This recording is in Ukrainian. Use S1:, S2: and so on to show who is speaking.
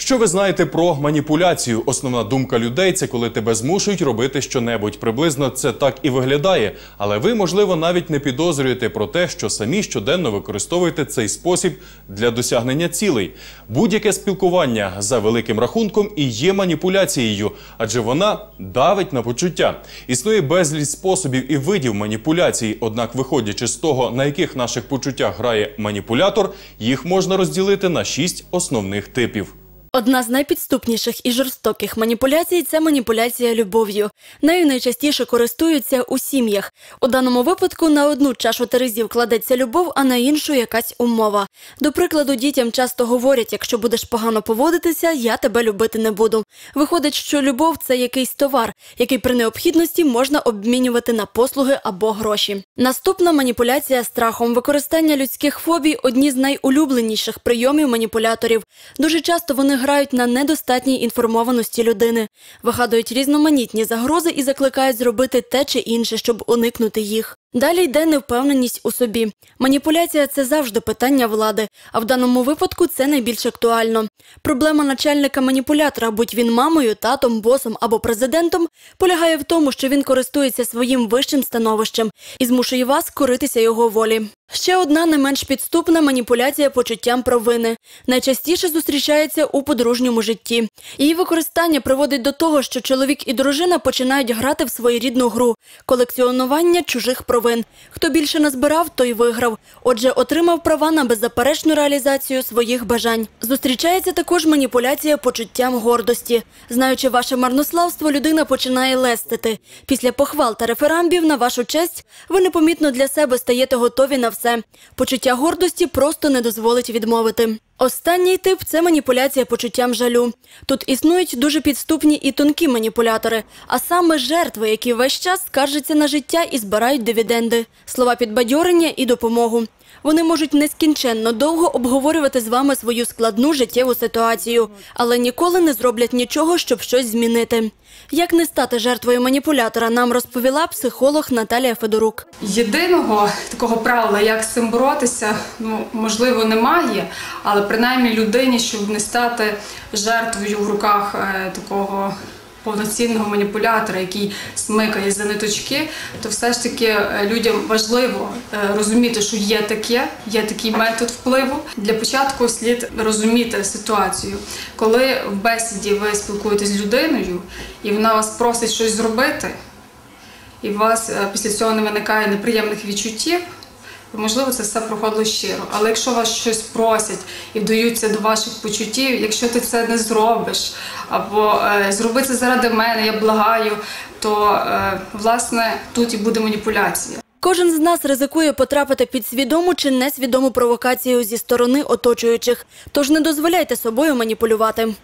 S1: Що ви знаєте про маніпуляцію? Основна думка людей це коли тебе змушують робити щонебудь. Приблизно це так і виглядає. Але ви, можливо, навіть не підозрюєте про те, що самі щоденно використовуєте цей спосіб для досягнення цілей. Будь-яке спілкування за великим рахунком і є маніпуляцією, адже вона давить на почуття. Існує безліч способів і видів маніпуляцій. Однак, виходячи з того, на яких наших почуттях грає маніпулятор, їх можна розділити на шість основних типів.
S2: Одна з найпідступніших і жорстоких маніпуляцій це маніпуляція любов'ю. Нею найчастіше користуються у сім'ях. У даному випадку на одну чашу терезів кладеться любов, а на іншу якась умова. До прикладу, дітям часто говорять: якщо будеш погано поводитися, я тебе любити не буду. Виходить, що любов це якийсь товар, який при необхідності можна обмінювати на послуги або гроші. Наступна маніпуляція страхом. Використання людських фобій одні з найулюбленіших прийомів маніпуляторів. Дуже часто вони грають на недостатній інформованості людини, вигадують різноманітні загрози і закликають зробити те чи інше, щоб уникнути їх. Далі йде невпевненість у собі. Маніпуляція це завжди питання влади, а в даному випадку це найбільш актуально. Проблема начальника маніпулятора, будь він мамою, татом, босом або президентом, полягає в тому, що він користується своїм вищим становищем і змушує вас коритися його волі. Ще одна не менш підступна маніпуляція почуттям провини. Найчастіше зустрічається у подружньому житті. Її використання приводить до того, що чоловік і дружина починають грати в своєрідну гру колекціонування чужих провин. Хто більше назбирав, той виграв. Отже, отримав права на беззаперечну реалізацію своїх бажань. Зустрічається також маніпуляція почуттям гордості. Знаючи ваше марнославство, людина починає лестити. Після похвал та реферамбів на вашу честь ви непомітно для себе стаєте готові на все. Почуття гордості просто не дозволить відмовити. Останній тип це маніпуляція почуттям жалю. Тут існують дуже підступні і тонкі маніпулятори, а саме жертви, які весь час скаржаться на життя і збирають дивіденди, слова підбадьорення і допомогу. Вони можуть нескінченно довго обговорювати з вами свою складну життєву ситуацію, але ніколи не зроблять нічого, щоб щось змінити. Як не стати жертвою маніпулятора, нам розповіла психолог Наталія Федорук.
S3: Єдиного такого правила, як з цим боротися, ну можливо, немає, але принаймні людині, щоб не стати жертвою в руках е, такого повноцінного маніпулятора, який смикає за ниточки, то все ж таки е, людям важливо е, розуміти, що є таке, є такий метод впливу. Для початку слід розуміти ситуацію, коли в бесіді ви спілкуєтесь з людиною, і вона вас просить щось зробити і у вас е, після цього не виникає неприємних відчуттів, можливо, це все проходило щиро. Але якщо вас щось просять і вдаються до ваших почуттів, якщо ти це не зробиш, або е, зроби це заради мене, я благаю, то е, власне тут і буде маніпуляція.
S2: Кожен з нас ризикує потрапити під свідому чи несвідому провокацію зі сторони оточуючих. Тож не дозволяйте собою маніпулювати.